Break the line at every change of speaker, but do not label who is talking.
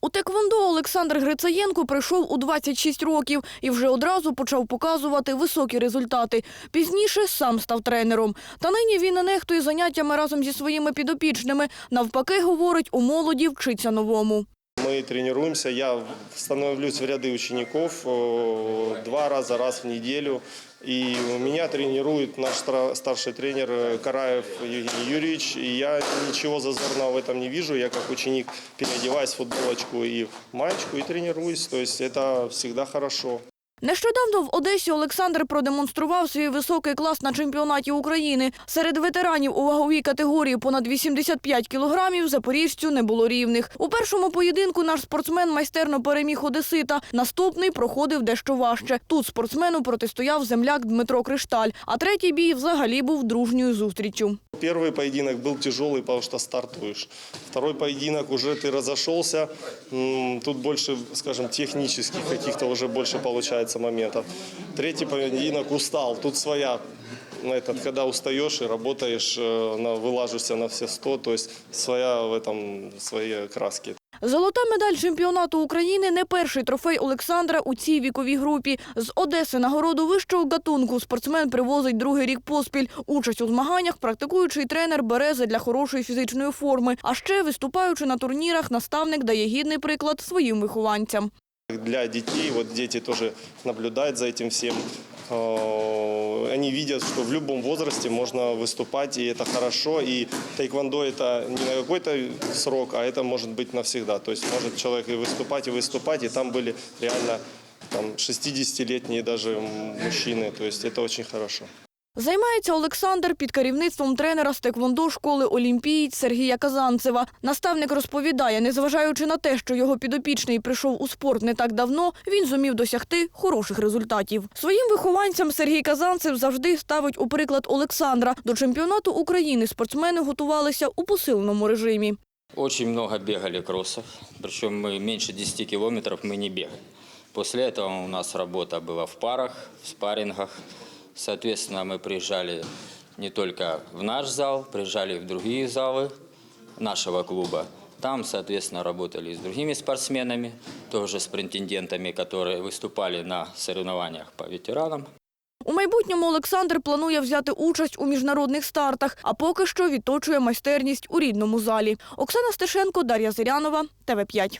У Теквондо Олександр Грицаєнко прийшов у 26 років і вже одразу почав показувати високі результати. Пізніше сам став тренером. Та нині він не нехтує заняттями разом зі своїми підопічними. Навпаки, говорить, у молоді вчиться новому.
Мы тренируемся, я становлюсь в ряды учеников э, два раза раз в неделю. И меня тренирует наш стра- старший тренер э, Караев Евгений Юрьевич. И я ничего зазорного в этом не вижу. Я как ученик переодеваюсь в футболочку и в маечку и тренируюсь. То есть это всегда хорошо.
Нещодавно в Одесі Олександр продемонстрував свій високий клас на чемпіонаті України. Серед ветеранів у ваговій категорії понад 85 кілограмів запоріжцю не було рівних. У першому поєдинку наш спортсмен майстерно переміг Одесита. Наступний проходив дещо важче. Тут спортсмену протистояв земляк Дмитро Кришталь, а третій бій взагалі був дружньою зустріччю
Первый поединок был тяжелый, потому что стартуешь. Второй поединок уже ты разошелся. М, Тут больше, скажем, технических каких-то уже больше получается моментов. Третий поединок устал. Тут своя на этот, когда устаешь и работаешь, э, на, вылаживаешься на все сто, то есть своя в этом, свои краски.
Золота медаль чемпіонату України не перший трофей Олександра у цій віковій групі. З Одеси нагороду вищого гатунку спортсмен привозить другий рік поспіль. Участь у змаганнях практикуючий тренер бере для хорошої фізичної форми. А ще виступаючи на турнірах, наставник дає гідний приклад своїм вихованцям.
Для детей, вот дети тоже наблюдают за этим всем. Э, Они видят, что в любом возрасте можно выступать, и это хорошо. И тайквондо это не на какой-то срок, а это может быть навсегда. То есть может человек и выступать, и выступать. И там были реально там, 60-летние даже мужчины. То есть это очень хорошо.
Займається Олександр під керівництвом тренера з теквондо школи «Олімпієць» Сергія Казанцева. Наставник розповідає, незважаючи на те, що його підопічний прийшов у спорт не так давно, він зумів досягти хороших результатів. Своїм вихованцям Сергій Казанцев завжди ставить у приклад Олександра. До чемпіонату України спортсмени готувалися у посиленому режимі.
Очень много бегали кроссов, причем мы меньше 10 километров мы не бегали. После этого у нас работа была в парах, в спаррингах. Соответственно, мы приезжали не только в наш зал, приезжали в другие залы нашего клуба. Там, соответственно, работали с другими спортсменами, тоже с претендентами, которые выступали на соревнованиях по ветеранам.
У майбутньому Олександр планує взяти участь у міжнародних стартах, а поки що відточує майстерність у рідному залі. Оксана Стешенко, Дар'я Зирянова, ТВ5.